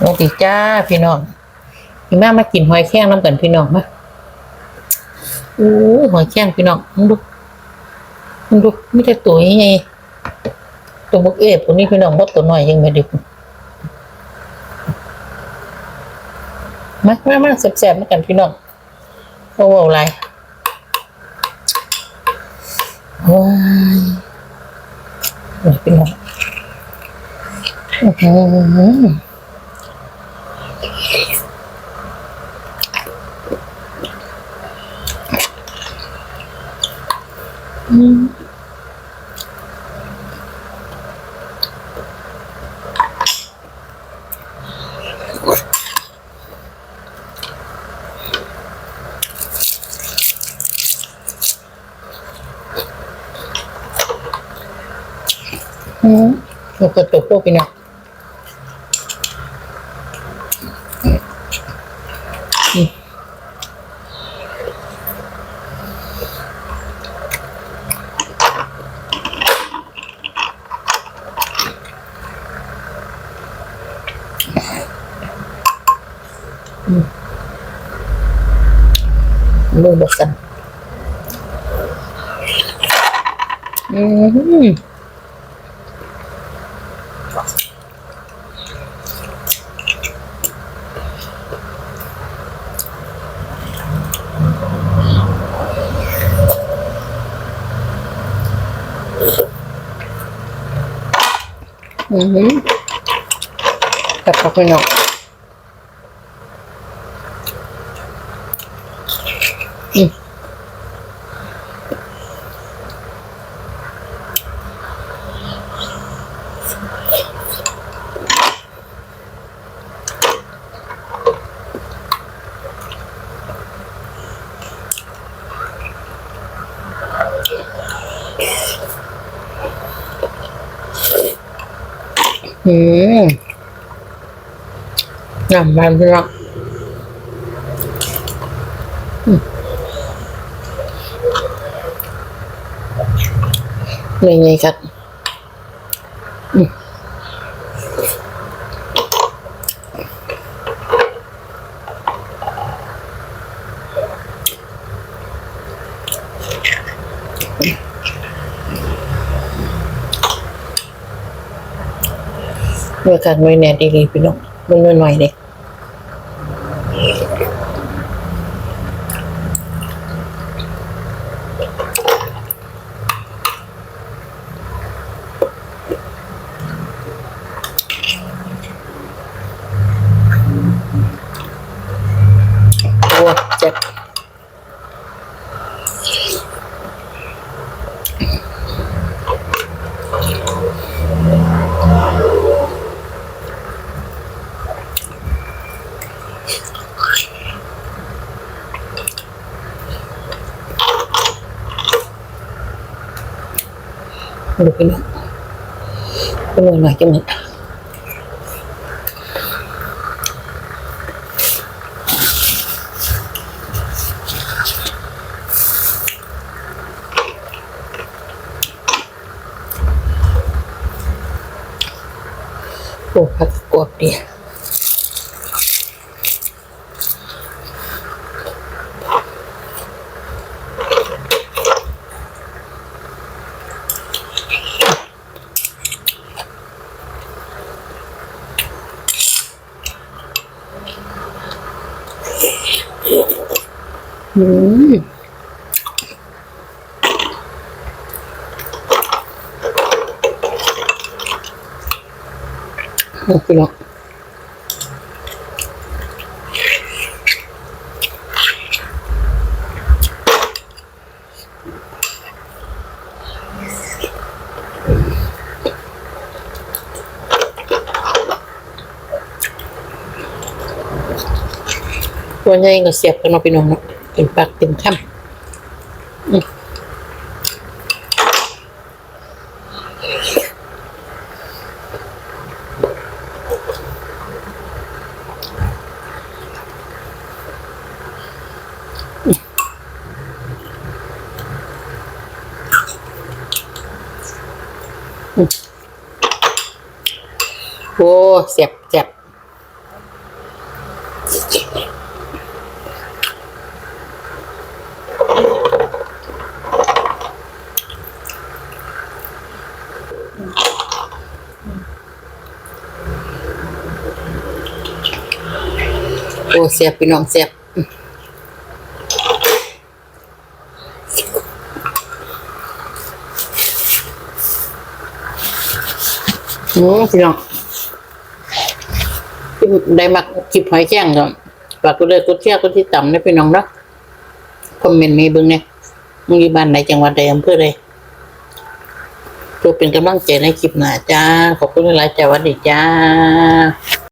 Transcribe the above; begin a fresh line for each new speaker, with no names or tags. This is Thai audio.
สวัสดีจ้าพี่น้องพี่แม่มากินหอยแครงน้ำกันพี่น้องมาอู้หอยแครงพี่น้องมึงดูมึงดูไม่ได้ตัวยังไงตัวบุกเอฟตัวนี้พี่น้องบดตัวน้อยยังไม่ไดีมามามาแซ่บๆมากันพี่น้องโอ้โหอะไรว้ายพี่น้องอื้อ うん。うん、残。Hmm. Bubuksan. Mm-hmm. Mm-hmm. Tapos ko na. อืมหนำมันพี่น้องเป็นไงครับอืม เมื่อกันไม่แน่ดีรีพี่น้องมันหน่อยๆเลย Aduh, ini penuh lagi nih. Oh, aku kuat dia. ป็นหน่อยๆจังเลยโอ้ผักกว ตัวใหญ่ก็เสียบกันเนาะพี่น้องเนาะเต็มปากเต็มคำอืมโอ้เสียบเสียบ โอ้เสียบพี่น้องเสียบอืมพี่น้องได้มักจิบหอยแข้งก็ฝากกดเลยกดแชร์กดที่ต่ำนะพี่น้องเนาะคอมเมนต์มีบึงเนี่ยมึงอยู่บ้านไหนจังหวัดใดอำเภอใดเพื่อเป็นกำลังใจในคลิปหน้าจ้า ขอบคุณหลายจ้าวัสดีจ้า